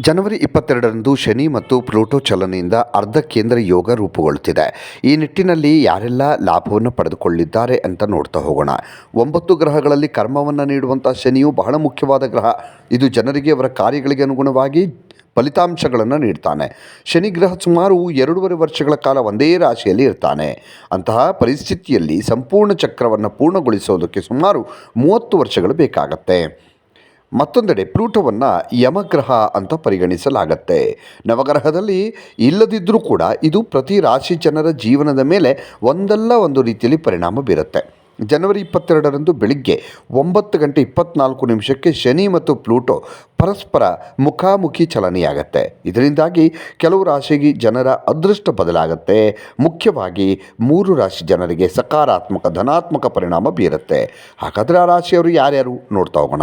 ಜನವರಿ ಇಪ್ಪತ್ತೆರಡರಂದು ಶನಿ ಮತ್ತು ಪ್ಲೂಟೋ ಚಲನೆಯಿಂದ ಅರ್ಧ ಕೇಂದ್ರ ಯೋಗ ರೂಪುಗೊಳ್ಳುತ್ತಿದೆ. ಈ ನಿಟ್ಟಿನಲ್ಲಿ ಯಾರೆಲ್ಲ ಲಾಭವನ್ನು ಪಡೆದುಕೊಳ್ಳಿದ್ದಾರೆ ಅಂತ ನೋಡ್ತಾ ಹೋಗೋಣ. ಒಂಬತ್ತು ಗ್ರಹಗಳಲ್ಲಿ ಕರ್ಮವನ್ನು ನೀಡುವಂಥ ಶನಿಯು ಬಹಳ ಮುಖ್ಯವಾದ ಗ್ರಹ. ಇದು ಜನರಿಗೆ ಅವರ ಕಾರ್ಯಗಳಿಗೆ ಅನುಗುಣವಾಗಿ ಫಲಿತಾಂಶಗಳನ್ನು ನೀಡ್ತಾನೆ. ಶನಿ ಗ್ರಹ ಸುಮಾರು ಎರಡೂವರೆ ವರ್ಷಗಳ ಕಾಲ ಒಂದೇ ರಾಶಿಯಲ್ಲಿ ಇರ್ತಾನೆ. ಅಂತಹ ಪರಿಸ್ಥಿತಿಯಲ್ಲಿ ಸಂಪೂರ್ಣ ಚಕ್ರವನ್ನು ಪೂರ್ಣಗೊಳಿಸೋದಕ್ಕೆ ಸುಮಾರು ಮೂವತ್ತು ವರ್ಷಗಳು ಬೇಕಾಗತ್ತೆ. ಮತ್ತೊಂದೆಡೆ ಪ್ಲೂಟೋವನ್ನು ಯಮಗ್ರಹ ಅಂತ ಪರಿಗಣಿಸಲಾಗತ್ತೆ. ನವಗ್ರಹದಲ್ಲಿ ಇಲ್ಲದಿದ್ದರೂ ಕೂಡ ಇದು ಪ್ರತಿ ರಾಶಿ ಜನರ ಜೀವನದ ಮೇಲೆ ಒಂದಲ್ಲ ಒಂದು ರೀತಿಯಲ್ಲಿ ಪರಿಣಾಮ ಬೀರುತ್ತೆ. ಜನವರಿ ಇಪ್ಪತ್ತೆರಡರಂದು ಬೆಳಿಗ್ಗೆ ಒಂಬತ್ತು ಗಂಟೆ ಇಪ್ಪತ್ನಾಲ್ಕು ನಿಮಿಷಕ್ಕೆ ಶನಿ ಮತ್ತು ಪ್ಲೂಟೋ ಪರಸ್ಪರ ಮುಖಾಮುಖಿ ಚಲನೆಯಾಗತ್ತೆ. ಇದರಿಂದಾಗಿ ಕೆಲವು ರಾಶಿಗೆ ಜನರ ಅದೃಷ್ಟ ಬದಲಾಗತ್ತೆ. ಮುಖ್ಯವಾಗಿ ಮೂರು ರಾಶಿ ಜನರಿಗೆ ಸಕಾರಾತ್ಮಕ ಧನಾತ್ಮಕ ಪರಿಣಾಮ ಬೀರುತ್ತೆ. ಹಾಗಾದರೆ ಆ ರಾಶಿಯವರು ಯಾರ್ಯಾರು ನೋಡ್ತಾ ಹೋಗೋಣ.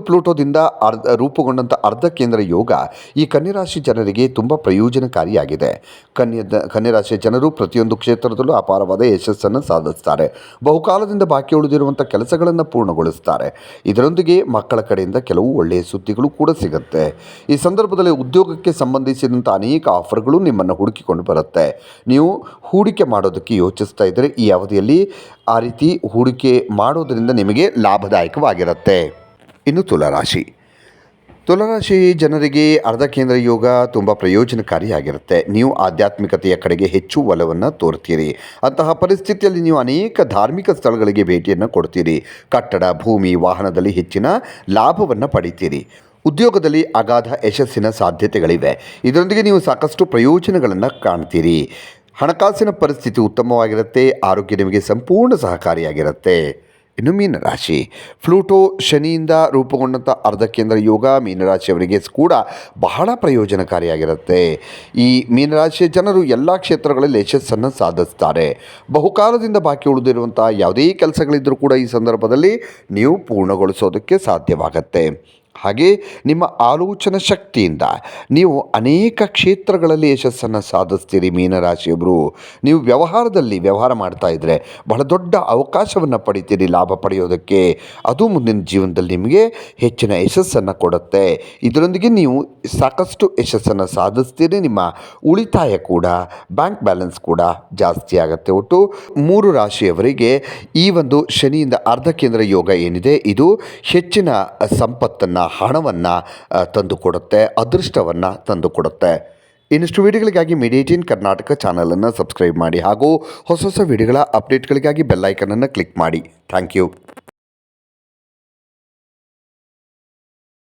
ಪ್ಲೂಟೋದಿಂದ ಅರ್ಧ ರೂಪುಗೊಂಡಂಥ ಅರ್ಧ ಕೇಂದ್ರ ಯೋಗ ಈ ಕನ್ಯರಾಶಿ ಜನರಿಗೆ ತುಂಬ ಪ್ರಯೋಜನಕಾರಿಯಾಗಿದೆ. ಕನ್ಯದ, ಕನ್ಯರಾಶಿಯ ಜನರು ಪ್ರತಿಯೊಂದು ಕ್ಷೇತ್ರದಲ್ಲೂ ಅಪಾರವಾದ ಯಶಸ್ಸನ್ನು ಸಾಧಿಸ್ತಾರೆ. ಬಹುಕಾಲದಿಂದ ಬಾಕಿ ಉಳಿದಿರುವಂಥ ಕೆಲಸಗಳನ್ನು ಪೂರ್ಣಗೊಳಿಸ್ತಾರೆ. ಇದರೊಂದಿಗೆ ಮಕ್ಕಳ ಕಡೆಯಿಂದ ಕೆಲವು ಒಳ್ಳೆಯ ಸುದ್ದಿಗಳು ಕೂಡ ಸಿಗುತ್ತೆ. ಈ ಸಂದರ್ಭದಲ್ಲಿ ಉದ್ಯೋಗಕ್ಕೆ ಸಂಬಂಧಿಸಿದಂಥ ಅನೇಕ ಆಫರ್ಗಳು ನಿಮ್ಮನ್ನು ಹುಡುಕಿಕೊಂಡು ಬರುತ್ತೆ. ನೀವು ಹೂಡಿಕೆ ಮಾಡೋದಕ್ಕೆ ಯೋಚಿಸ್ತಾ ಇದ್ದರೆ ಈ ಅವಧಿಯಲ್ಲಿ ಆ ರೀತಿ ಹೂಡಿಕೆ ಮಾಡೋದರಿಂದ ನಿಮಗೆ ಲಾಭದಾಯಕವಾಗಿರುತ್ತೆ. ಇನ್ನು ತುಲರಾಶಿ. ತುಲರಾಶಿ ಜನರಿಗೆ ಅರ್ಧ ಕೇಂದ್ರ ಯೋಗ ತುಂಬ ಪ್ರಯೋಜನಕಾರಿಯಾಗಿರುತ್ತೆ. ನೀವು ಆಧ್ಯಾತ್ಮಿಕತೆಯ ಕಡೆಗೆ ಹೆಚ್ಚು ಒಲವನ್ನು ತೋರ್ತೀರಿ. ಅಂತಹ ಪರಿಸ್ಥಿತಿಯಲ್ಲಿ ನೀವು ಅನೇಕ ಧಾರ್ಮಿಕ ಸ್ಥಳಗಳಿಗೆ ಭೇಟಿಯನ್ನು ಕೊಡ್ತೀರಿ. ಕಟ್ಟಡ, ಭೂಮಿ, ವಾಹನದಲ್ಲಿ ಹೆಚ್ಚಿನ ಲಾಭವನ್ನು ಪಡಿತೀರಿ. ಉದ್ಯೋಗದಲ್ಲಿ ಅಗಾಧ ಯಶಸ್ಸಿನ ಸಾಧ್ಯತೆಗಳಿವೆ. ಇದರೊಂದಿಗೆ ನೀವು ಸಾಕಷ್ಟು ಪ್ರಯೋಜನಗಳನ್ನು ಕಾಣ್ತೀರಿ. ಹಣಕಾಸಿನ ಪರಿಸ್ಥಿತಿ ಉತ್ತಮವಾಗಿರುತ್ತೆ. ಆರೋಗ್ಯ ನಿಮಗೆ ಸಂಪೂರ್ಣ ಸಹಕಾರಿಯಾಗಿರುತ್ತೆ. ಇನ್ನು ಮೀನರಾಶಿ. ಫ್ಲೂಟೋ ಶನಿಯಿಂದ ರೂಪುಗೊಂಡಂಥ ಅರ್ಧ ಕೇಂದ್ರ ಯೋಗ ಮೀನರಾಶಿಯವರಿಗೆ ಕೂಡ ಬಹಳ ಪ್ರಯೋಜನಕಾರಿಯಾಗಿರುತ್ತೆ. ಈ ಮೀನರಾಶಿಯ ಜನರು ಎಲ್ಲ ಕ್ಷೇತ್ರಗಳಲ್ಲಿ ಯಶಸ್ಸನ್ನು ಸಾಧಿಸ್ತಾರೆ. ಬಹುಕಾಲದಿಂದ ಬಾಕಿ ಉಳಿದಿರುವಂಥ ಯಾವುದೇ ಕೆಲಸಗಳಿದ್ದರೂ ಕೂಡ ಈ ಸಂದರ್ಭದಲ್ಲಿ ನೀವು ಪೂರ್ಣಗೊಳಿಸೋದಕ್ಕೆ ಸಾಧ್ಯವಾಗತ್ತೆ. ಹಾಗೆ ನಿಮ್ಮ ಆಲೋಚನಾ ಶಕ್ತಿಯಿಂದ ನೀವು ಅನೇಕ ಕ್ಷೇತ್ರಗಳಲ್ಲಿ ಯಶಸ್ಸನ್ನು ಸಾಧಿಸ್ತೀರಿ ಮೀನರಾಶಿಯೊಬ್ಬರು ನೀವು ವ್ಯವಹಾರದಲ್ಲಿ ವ್ಯವಹಾರ ಮಾಡ್ತಾ ಇದ್ದರೆ ಬಹಳ ದೊಡ್ಡ ಅವಕಾಶವನ್ನು ಪಡಿತೀರಿ, ಲಾಭ ಪಡೆಯೋದಕ್ಕೆ. ಅದು ಮುಂದಿನ ಜೀವನದಲ್ಲಿ ನಿಮಗೆ ಹೆಚ್ಚಿನ ಯಶಸ್ಸನ್ನು ಕೊಡುತ್ತೆ. ಇದರೊಂದಿಗೆ ನೀವು ಸಾಕಷ್ಟು ಯಶಸ್ಸನ್ನು ಸಾಧಿಸ್ತೀರಿ, ನಿಮ್ಮ ಉಳಿತಾಯ ಕೂಡ, ಬ್ಯಾಂಕ್ ಬ್ಯಾಲೆನ್ಸ್ ಕೂಡ ಜಾಸ್ತಿ ಆಗುತ್ತೆ. ಒಟ್ಟು ಮೂರು ರಾಶಿಯವರಿಗೆ ಈ ಒಂದು ಶನಿಯಿಂದ ಅರ್ಧ ಕೇಂದ್ರ ಯೋಗ ಏನಿದೆ, ಇದು ಹೆಚ್ಚಿನ ಸಂಪತ್ತನ್ನು ಹಣವನ್ನು ತಂದುಕೊಡುತ್ತೆ ಅದೃಷ್ಟವನ್ನು ತಂದುಕೊಡುತ್ತೆ ಇನ್ನಷ್ಟು ವಿಡಿಯೋಗಳಿಗಾಗಿ ಮಿಡಿಯೇಟಿನ್ ಕರ್ನಾಟಕ ಚಾನಲನ್ನು ಸಬ್ಸ್ಕ್ರೈಬ್ ಮಾಡಿ ಹಾಗೂ ಹೊಸ ಹೊಸ ವೀಡಿಯೋಗಳ ಅಪ್ಡೇಟ್ಗಳಿಗಾಗಿ ಬೆಲ್ಲೈಕನನ್ನು ಕ್ಲಿಕ್ ಮಾಡಿ. Thank you.